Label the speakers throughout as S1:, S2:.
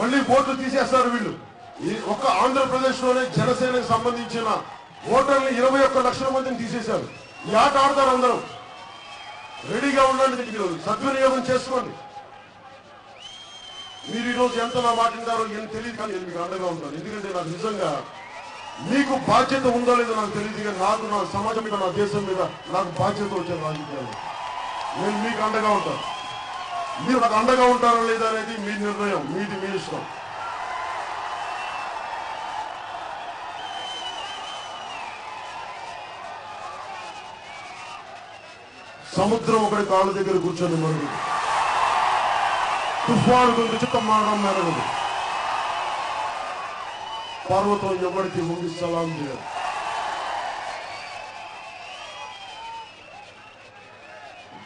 S1: మళ్ళీ ఓట్లు తీసేస్తారు వీళ్ళు. ఈ ఒక్క ఆంధ్రప్రదేశ్లోనే జనసేనకు సంబంధించిన ఓటర్లు ఇరవై ఒక్క లక్షల మందిని తీసేశారు. ఈ ఆట ఆడతారు అందరూ. రెడీగా ఉండండి మీరు సద్వినియోగం చేసుకోండి. మీరు ఈరోజు ఎంత నా మాట్లాడారో ఏం తెలియదు కానీ నేను మీకు అండగా ఉన్నాను ఎందుకంటే నాకు నిజంగా మీకు బాధ్యత ఉందో లేదో నాకు తెలియదు కానీ నాకు నా సమాజం మీద నా దేశం మీద నాకు బాధ్యత వచ్చే రాజకీయాలు. నేను మీకు అండగా ఉంటాను. మీరు నాకు అండగా ఉంటారో లేదా అనేది మీ నిర్ణయం మీది మీ ఇష్టం. సముద్రం ఒకటి కాళ్ళ దగ్గర కూర్చొని మరుగు తుఫాను గురించి చిత్తమాడం మెరగదు పర్వతం ఎవరికి ముందు సలాం చేయదు.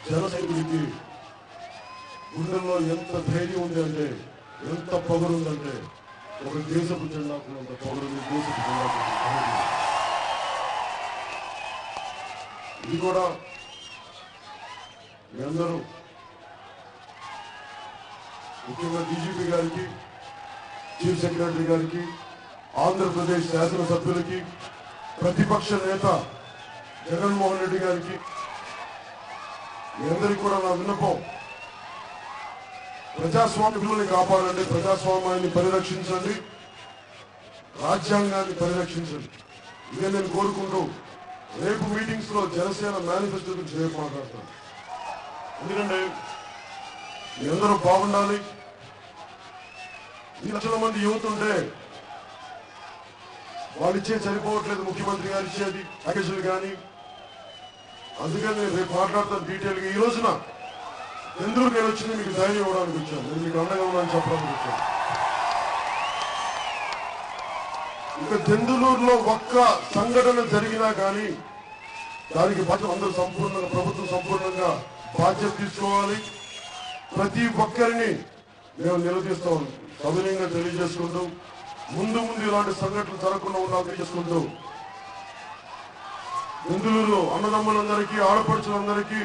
S1: జనసైనికి గుండెల్లో ఎంత ధైర్యం ఉంది అంటే ఎంత పొగరుందంటే ఒక దేశపు జెండాకు అంత పొగరుంది దేశపు జెండాకు ఇది కూడా మీ అందరూ ముఖ్యంగా డీజీపీ గారికి చీఫ్ సెక్రటరీ గారికి ఆంధ్రప్రదేశ్ శాసనసభ్యులకి ప్రతిపక్ష నేత జగన్మోహన్ రెడ్డి గారికి మీ అందరికీ కూడా నా విన్నపం. ప్రజాస్వామ్య విలువని కాపాడండి ప్రజాస్వామ్యాన్ని పరిరక్షించండి రాజ్యాంగాన్ని పరిరక్షించండి. ఇదే నేను కోరుకుంటూ రేపు మీటింగ్స్లో జనసేన మేనిఫెస్టో గురించి రేపు మాట్లాడతాను. ఎందుకంటే మీ అందరూ బాగుండాలి. ఈ లక్షల మంది యువత ఉంటే వాళ్ళు ఇచ్చే సరిపోవట్లేదు ముఖ్యమంత్రి గారు ఇచ్చేది. ప్యాకేజీలు కానీ అందుకని నేను రేపు మాట్లాడతాను డీటెయిల్గా. ఈ రోజున ఎందుకు నేను వచ్చింది? మీకు ధైర్యం ఇవ్వడానికి వచ్చాను. నేను మీకు అండగా ఉన్నాను చెప్పడానికి వచ్చాను. ఇక దెందులూరులో ఒక్క సంఘటన జరిగినా కానీ దానికి బాధ్యత అందరూ సంపూర్ణంగా ప్రభుత్వం సంపూర్ణంగా బాధ్యత తీసుకోవాలి. ప్రతి ఒక్కరిని మేము నిలదీస్తాం సవినయంగా తెలియజేసుకుంటూ ముందు ముందు ఇలాంటి సంఘటనలు జరగకుండా ఉండాలని తెలియజేసుకుంటూ దెందులూరులో అన్నదమ్ములందరికీ ఆడపడుచులందరికీ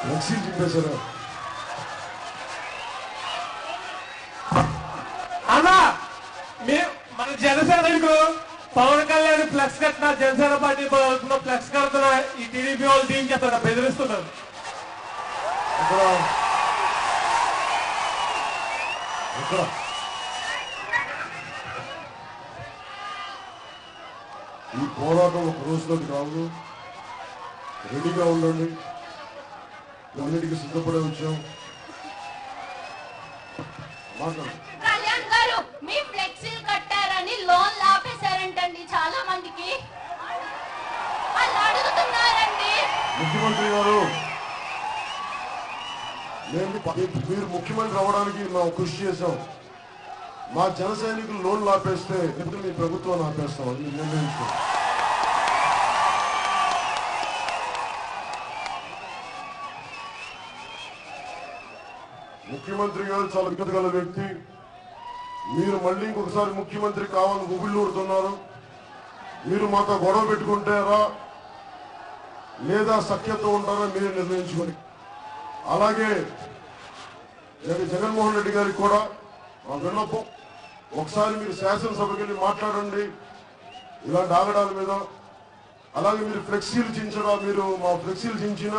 S1: ఫ్లెక్సీ చింపేశారు
S2: అన్నా మీ మన జనసేనకు పవన్ కళ్యాణ్ ఫ్లెక్స్ కట్టిన జనసేన పార్టీ ఫ్లెక్స్ కడుతున్న ఈ టీడీపీ వాళ్ళు టీం చేస్తాడు బెదిరిస్తున్నారు
S1: ఈ పోరాటం ఒక రోజులోకి రావు రెడీగా ఉండండి. అన్నిటికీ సిద్ధపడే వచ్చాం. మాట్లాడు.
S3: కళ్యాణ్ గారు మీ ఫ్లెక్సీలు కట్టారని లోన్ ఆపేశారంటండి చాలా మందికి వాళ్ళు అడుగుతున్నారండి.
S1: ముఖ్యమంత్రి గారు మీరు ముఖ్యమంత్రి అవ్వడానికి మేము కృషి చేశాం. మా జన సైనికులు లోన్లు ఆపేస్తే ఇప్పుడు మీ ప్రభుత్వం ఆపేస్తాం. అది మీరు ముఖ్యమంత్రి గారు చాలా విజ్ఞత గల వ్యక్తి. మీరు మళ్ళీ ఇంకొకసారి ముఖ్యమంత్రి కావాలని గుబిళ్ళూరుతున్నారు మీరు మాతో గొడవ పెట్టుకుంటారా లేదా సఖ్యత ఉంటారా మీరు నిర్ణయించుకొని. అలాగే నేను జగన్మోహన్ రెడ్డి గారికి కూడా మా విన్నపం. ఒకసారి మీరు శాసనసభకి వెళ్ళి మాట్లాడండి. ఇలాంటి ఆగడాల మీద. అలాగే మీరు ఫ్లెక్సీలు చించడా మీరు? మా ఫ్లెక్సీలు చించిన